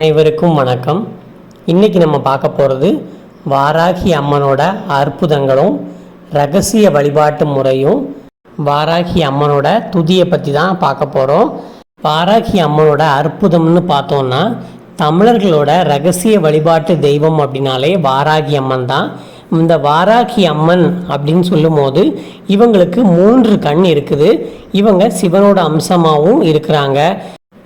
அனைவருக்கும் வணக்கம். இன்னைக்கு நம்ம பார்க்க போகிறது வாராகி அம்மனோட அற்புதங்களும் ரகசிய வழிபாட்டு முறையும் வாராகி அம்மனோட துதியை பற்றி தான் பார்க்க போகிறோம் வாராகி அம்மனோட அற்புதம்னு பார்த்தோம்னா தமிழர்களோட ரகசிய வழிபாட்டு தெய்வம் அப்படின்னாலே வாராகி அம்மன் தான். இந்த வாராகி அம்மன் அப்படின்னு சொல்லும்போது இவங்களுக்கு மூன்று கண் இருக்குது. இவங்க சிவனோட அம்சமாகவும் இருக்கிறாங்க.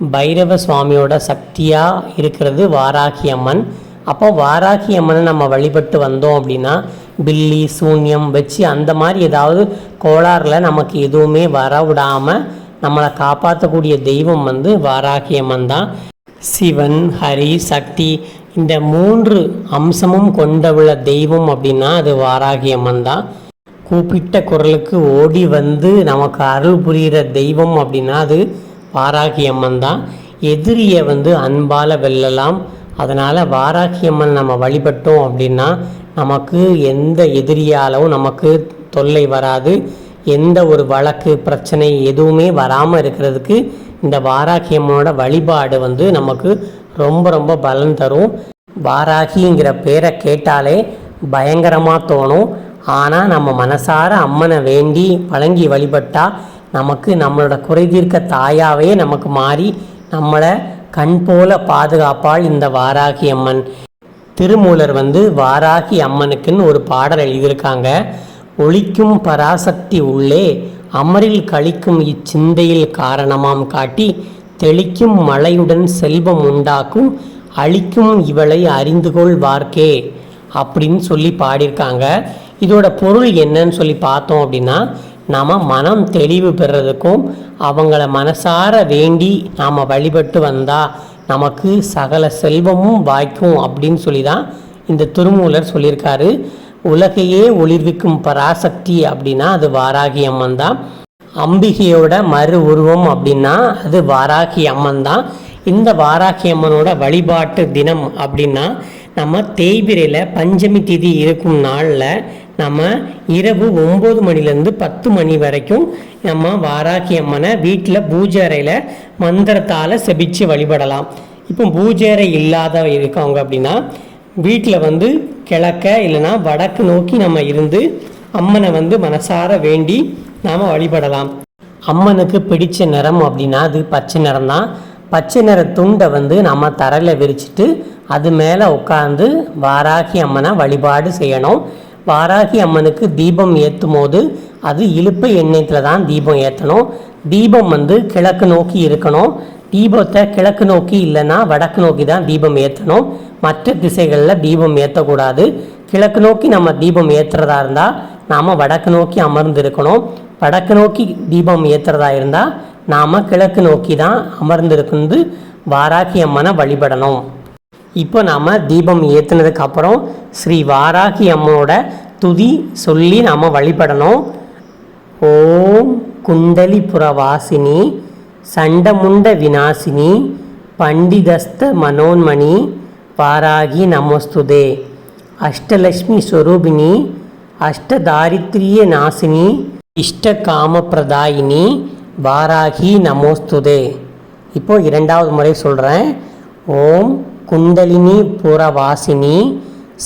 பைரவ சுவாமியோட சக்தியாக இருக்கிறது வாராகி அம்மன் அப்போ வாராகி அம்மனை நம்ம வழிபட்டு வந்தோம் அப்படின்னா பில்லி சூன்யம் வச்சு அந்த மாதிரி ஏதாவது கோளாறில் நமக்கு எதுவுமே வர விடாமல் நம்மளை காப்பாற்றக்கூடிய தெய்வம் வந்து வாராகி அம்மன் தான். சிவன் ஹரி சக்தி இந்த மூன்று அம்சமும் கொண்டவுள்ள தெய்வம் அப்படின்னா அது வாராகி அம்மன் தான். கூப்பிட்ட குரலுக்கு ஓடி வந்து நமக்கு அருள் புரிகிற தெய்வம் அப்படின்னா அது வாராகி அம்மன் தான். எதிரியை வந்து அன்பால் வெல்லலாம். அதனால் வாராகி அம்மன் நம்ம வழிபட்டோம் அப்படின்னா நமக்கு எந்த எதிரியாலும் நமக்கு தொல்லை வராது. எந்த ஒரு வழக்கு பிரச்சனை எதுவுமே வராமல் இருக்கிறதுக்கு இந்த வாராகி அம்மனோட வழிபாடு வந்து நமக்கு ரொம்ப ரொம்ப பலன் தரும். வாராகிங்கிற பேரை கேட்டாலே பயங்கரமாக தோணும். ஆனால் நம்ம மனசார அம்மனை வேண்டி வழங்கி வழிபட்டால் நமக்கு நம்மளோட குறைதீர்க்க தாயாவே நமக்கு மாறி நம்மளை கண் போல பாதுகாப்பாள் இந்த வாராகி அம்மன். திருமூலர் வந்து வாராகி அம்மனுக்குன்னு ஒரு பாடல் எழுதியிருக்காங்க. ஒழிக்கும் பராசக்தி உள்ளே அமரில் கழிக்கும் இச்சிந்தையில் காரணமாம் காட்டி தெளிக்கும் மழையுடன் செல்வம் உண்டாக்கும் அழிக்கும் இவளை அறிந்துகொள் வார்க்கே அப்படின்னு சொல்லி பாடியிருக்காங்க. இதோட பொருள் என்னன்னு சொல்லி பார்த்தோம் அப்படின்னா நாம் மனம் தெளிவு பெறதுக்கும் அவங்கள மனசார வேண்டி நாம் வழிபட்டு வந்தால் நமக்கு சகல செல்வமும் வாய்க்கும் அப்படின்னு சொல்லி தான் இந்த திருமூலர் சொல்லியிருக்காரு. உலகையே ஒளிர்விக்கும் பராசக்தி அப்படின்னா அது வாராகி அம்மன் தான். அம்பிகையோட மறு உருவம் அப்படின்னா அது வாராகி அம்மன் தான். இந்த வாராகி அம்மனோட வழிபாட்டு தினம் அப்படின்னா நம்ம தேய்பிரையில் பஞ்சமி திதி இருக்கும் நாளில் நம்ம இரவு ஒம்பது மணிலேருந்து பத்து மணி வரைக்கும் நம்ம வாராகி அம்மனை வீட்டில் பூஜை அறையில் மந்திரத்தால் செபிச்சு வழிபடலாம். இப்போ பூஜை அறை இல்லாத இருக்கவங்க அப்படின்னா வீட்டில் வந்து கிழக்க இல்லைன்னா வடக்கு நோக்கி நம்ம இருந்து அம்மனை வந்து மனசார வேண்டி நாம் வழிபடலாம். அம்மனுக்கு பிடிச்ச நிறம் அப்படின்னா அது பச்சை நிறம் தான் பச்சை நிற துண்டை வந்து நம்ம தரையில் விரிச்சிட்டு அது மேலே உட்காந்து வாராகி அம்மனை வழிபாடு செய்யணும். வாராகி அம்மனுக்கு தீபம் ஏற்றும் போது அது இழுப்பு எண்ணெயத்தில் தான் தீபம் ஏற்றணும் தீபம் வந்து கிழக்கு நோக்கி இருக்கணும். தீபத்தை கிழக்கு நோக்கி இல்லைன்னா வடக்கு நோக்கி தான் தீபம் ஏற்றணும் மற்ற திசைகளில் தீபம் ஏற்றக்கூடாது கிழக்கு நோக்கி நம்ம தீபம் ஏற்றுறதா இருந்தால் நாம் வடக்கு நோக்கி அமர்ந்து இருக்கணும் வடக்கு நோக்கி தீபம் ஏற்றுறதா இருந்தால் நாம் கிழக்கு நோக்கி தான் அமர்ந்திருந்து வாராகி அம்மனை வழிபடணும். இப்போ நாம் தீபம் ஏற்றுனதுக்கு அப்புறம் ஸ்ரீ வாராகி அம்மனோட துதி சொல்லி நாம் வழிபடணும். ஓம் குண்டலிபுர வாசினி சண்டமுண்ட விநாசினி பண்டிதஸ்த மனோன்மணி வாராகி நமஸ்துதே. அஷ்டலக்ஷ்மி ஸ்வரூபிணி அஷ்டதாரித்ரிய நாசினி இஷ்டகாமப்பிரதாயினி வாராகி நமோஸ்துதே. இப்போ இரண்டாவது முறை சொல்கிறேன் ஓம் குண்டலினி புறவாசினி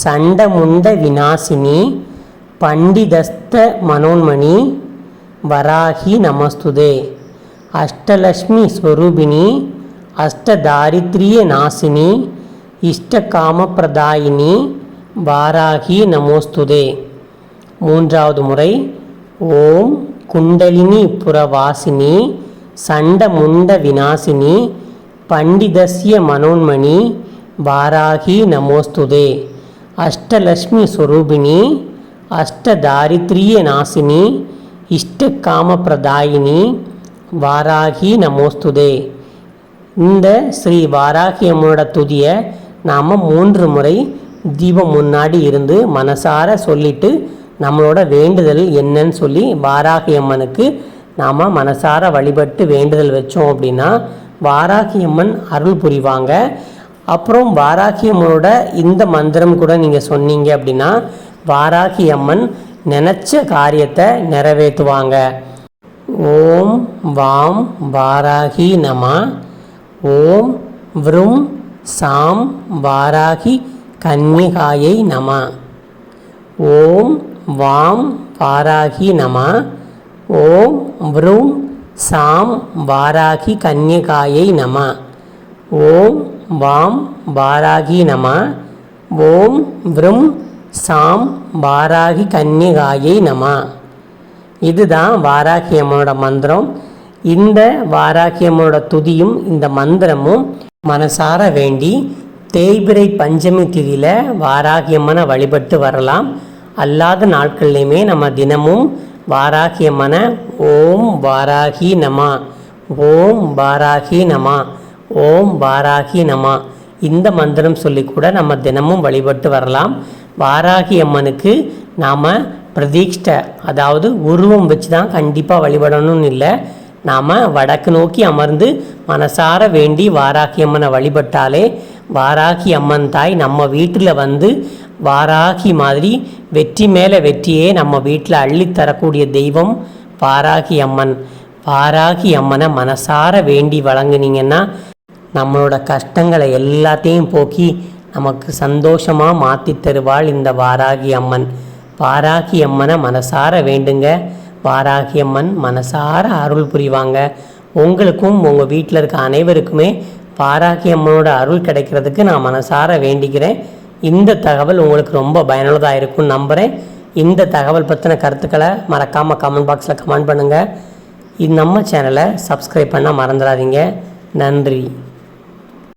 சண்டமுண்ட விநாசினி பண்டிதஸ்த மனோன்மணி வராகி நமஸ்துதே. அஷ்டலக்ஷ்மி ஸ்வரூபிணி அஷ்டதாரித்ரிய நாசினி இஷ்டகாமப்பிரதாயினி வாராகி நமோஸ்துதே. மூன்றாவது முறை ஓம் குண்டலினி புறவாசினி சண்டமுண்ட விநாசினி பண்டிதஸ்ய மனோன்மணி வாராகி நமோஸ்துதே. அஷ்டலக்ஷ்மி ஸ்வரூபிணி அஷ்டதாரித்ரிய நாசினி இஷ்டகாமப்பிரதாயினி வாராகி நமோஸ்துதே. இந்த ஸ்ரீ வாராகி அம்மனோட துதியை நாம் மூன்று முறை தீபம் முன்னாடி இருந்து மனசார சொல்லிட்டு நம்மளோட வேண்டுதல் என்னன்னு சொல்லி வாராகி அம்மனுக்கு நாம் மனசார வழிபட்டு வேண்டுதல் வச்சோம் அப்படின்னா வாராகி அம்மன் அருள் புரிவாங்க. அப்புறம் வாராகி அம்மனோட இந்த மந்திரம் கூட நீங்கள் சொன்னீங்க அப்படின்னா வாராகி அம்மன் நினச்ச காரியத்தை நிறைவேற்றுவாங்க. ஓம் வாம் வாராகி நம ஓம் விரும் சாம் வாராகி கன்னிகாயை நம ஓம் வாம் வாராகி நம ஓம் விரும் சாம் வாராகி கன்னிகாயை நம ஓம் வாம் வாராகி நம ஓம் விரும் சாம் வாராகி கன்னிகாயை நம. இதுதான் வாராகி அம்மனோட மந்திரம். இந்த வாராகி அம்மனோட துதியும் இந்த மந்திரமும் மனசார வேண்டி தேய்பிரை பஞ்சமி திதியில் வாராகியம்மனை வழிபட்டு வரலாம். அல்லாத நாட்கள்லையுமே நம்ம தினமும் வாராகியம்மனை ஓம் வாராகி நமா ஓம் வாராகி நமா. ஓம் வாராகி நமா. இந்த மந்திரம் சொல்லி கூட நம்ம தினமும் வழிபட்டு வரலாம். வாராகி அம்மனுக்கு நாம் பிரதீஷ்ட அதாவது உருவம் வச்சு தான் கண்டிப்பாக வழிபடணும்னு இல்லை. நாம் வடக்கு நோக்கி அமர்ந்து மனசார வேண்டி வாராகி அம்மனை வழிபட்டாலே வாராகி அம்மன் தாய் நம்ம வீட்டில் வந்து வாராகி மாதிரி வெற்றி மேலே வெற்றியே நம்ம வீட்டில் அள்ளித் தரக்கூடிய தெய்வம் வாராகி அம்மன். வாராகி அம்மனை மனசார வேண்டி வழங்குனீங்கன்னா நம்மளோட கஷ்டங்களை எல்லாத்தையும் போக்கி நமக்கு சந்தோஷமாக மாற்றி தருவாள் இந்த வாராகி அம்மன். வாராகி அம்மனை மனசார வேண்டுங்க. வாராகி அம்மன் மனசார அருள் புரிவாங்க. உங்களுக்கும் உங்கள் வீட்டில் இருக்க அனைவருக்குமே வாராகி அம்மனோட அருள் கிடைக்கிறதுக்கு நான் மனசார வேண்டிக்கிறேன். இந்த தகவல் உங்களுக்கு ரொம்ப பயனுள்ளதாக இருக்கும்னு நம்புகிறேன் இந்த தகவல் பற்றின கருத்துக்களை மறக்காமல் கமெண்ட் பாக்ஸில் கமெண்ட் பண்ணுங்கள் இது நம்ம சேனலை சப்ஸ்கிரைப் பண்ண மறந்துடாதீங்க. நன்றி.